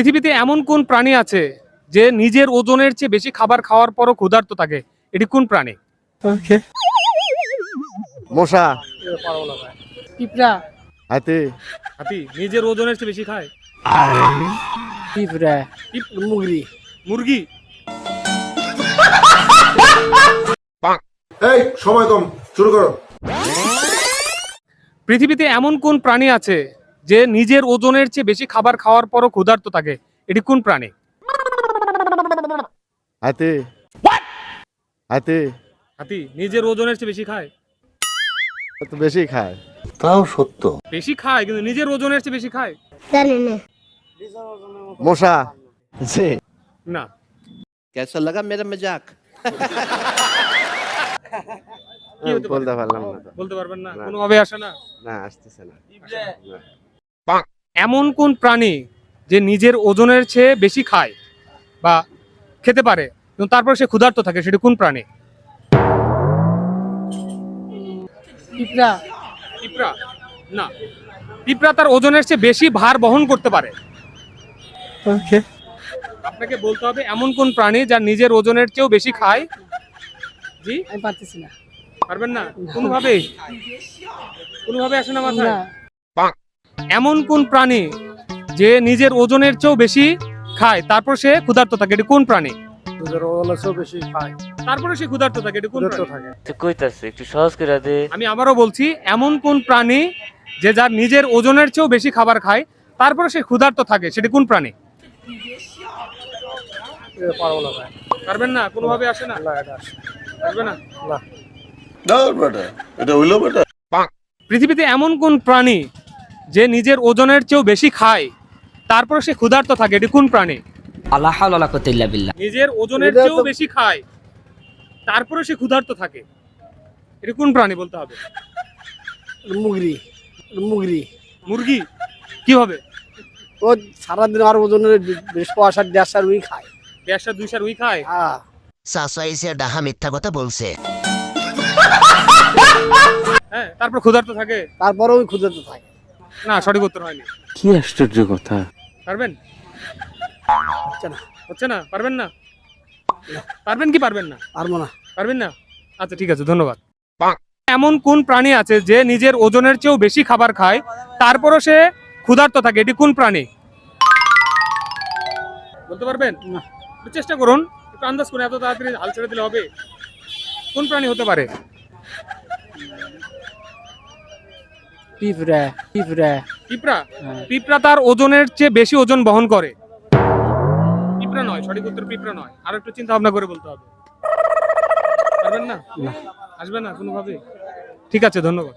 পৃথিবীতে এমন কোন প্রাণী আছে যে নিজের ওজনের চেয়ে বেশি খাবার খাওয়ার পরও ক্ষুধার্ত থাকে? এটি কোন প্রাণী? মশা। পিঁপড়া। হাতি। হাতি নিজের ওজনের চেয়ে বেশি খায়? পিঁপড়া। মুরগি। এই সময় কম। শুরু করো। পৃথিবীতে এমন কোন প্রাণী আছে যে নিজের ওজনের চেয়ে বেশি খাবার খাওয়ার পরও ক্ষুধার্ত থাকে এটি কোন প্রাণী। হাতি। হাতি। হাতি নিজের ওজনের চেয়ে বেশি খায়? বেশি খায়। তাও সত্য। বেশি খায় কিন্তু নিজের ওজনের চেয়ে বেশি খায়? জানি না। মশা। জি। না। কেসা লাগা মেরা মজাক বলতে পারলাম না বলতে পারবেন না? কোনোভাবে আসে না? না আসতেছে না। এমন কোন প্রাণী যে নিজের ওজনের চেয়ে বেশি খায় বা খেতে পারে? তারপর সে ক্ষুধার্ত থাকে সেটি কোন প্রাণী? পিঁপড়া। পিঁপড়া? না। পিঁপড়া তার ওজনের চেয়ে বেশি ভার বহন করতে পারে। আপনাকে বলতে হবে এমন কোন প্রাণী যা নিজের ওজনের চেয়েও বেশি খায়? জি? আমি পারতেছি না। পারবেন না? কোনোভাবে কোনোভাবে আসে না মাথায়? না। এমন কোন প্রাণী যে নিজের ওজনের চেয়েও বেশি খায়? তারপর সে ক্ষুধার্ত থাকে এটি কোন প্রাণী? বেশি খায়। তারপরে সে ক্ষুধার্ত থাকে এটি কোন প্রাণী? থাকে। তো কইতাছে একটু সহজ করে দে। আমি আবারও বলছি এমন কোন প্রাণী যে যার নিজের ওজনের চেয়েও বেশি খাবার খায় তারপরে সে ক্ষুধার্ত থাকে সেটি কোন প্রাণী? পারব না ভাই। পারবেন না? কোনোভাবে আসে না? পারবে না? এটা হইল বেটা। পৃথিবীতে এমন কোন প্রাণী যে নিজের ওজনের চেয়েও বেশি খায় তারপরে সে ক্ষুধার্ত থাকে এটি কোন প্রাণী? আল্লাহ নিজের ওজনের চেয়েও বেশি খায় তারপরে সে ক্ষুধার্ত থাকে। এটি কোন প্রাণী বলতে হবে? মুগরি মুগরি মুরগি? কি হবে? ও সারাদিন আর ওজনের বেশ পয়সা দেড়শার উই খায়। দেড়শো দুইশার উই খায়? হ্যাঁ। চাচা এসে ডাহা মিথ্যা কথা বলছে। হ্যাঁ তারপর ক্ষুধার্ত থাকে? তারপরে ওই ক্ষুদ্র থাকে। না সঠিক উত্তর হয়নি। কি আশ্চর্য কথা? পারবেন? হচ্ছে না। হচ্ছে না? পারবেন না? পারবেন কি পারবেন না? পারব না। পারবেন না? আচ্ছা ঠিক আছে ধন্যবাদ। এমন কোন প্রাণী আছে যে নিজের ওজনের চেয়েও বেশি খাবার খায় তারপরও সে ক্ষুধার্ত থাকে? এটি কোন প্রাণী? বলতে পারবেন? না। চেষ্টা করুন। একটু আন্দাজ করে এত তাড়াতাড়ি হাল ছেড়ে দিলে হবে। কোন প্রাণী হতে পারে? পিঁপড়া পিঁপড়া। পিঁপড়া? হ্যাঁ। পিঁপড়া তার ওজনের চেয়ে বেশি ওজন বহন করে। পিঁপড়া নয় সঠিক উত্তর পিঁপড়া নয়। আর একটু চিন্তা ভাবনা করে বলতে হবে। পারবেন না। আসবে না কোনোভাবে? ঠিক আছে ধন্যবাদ।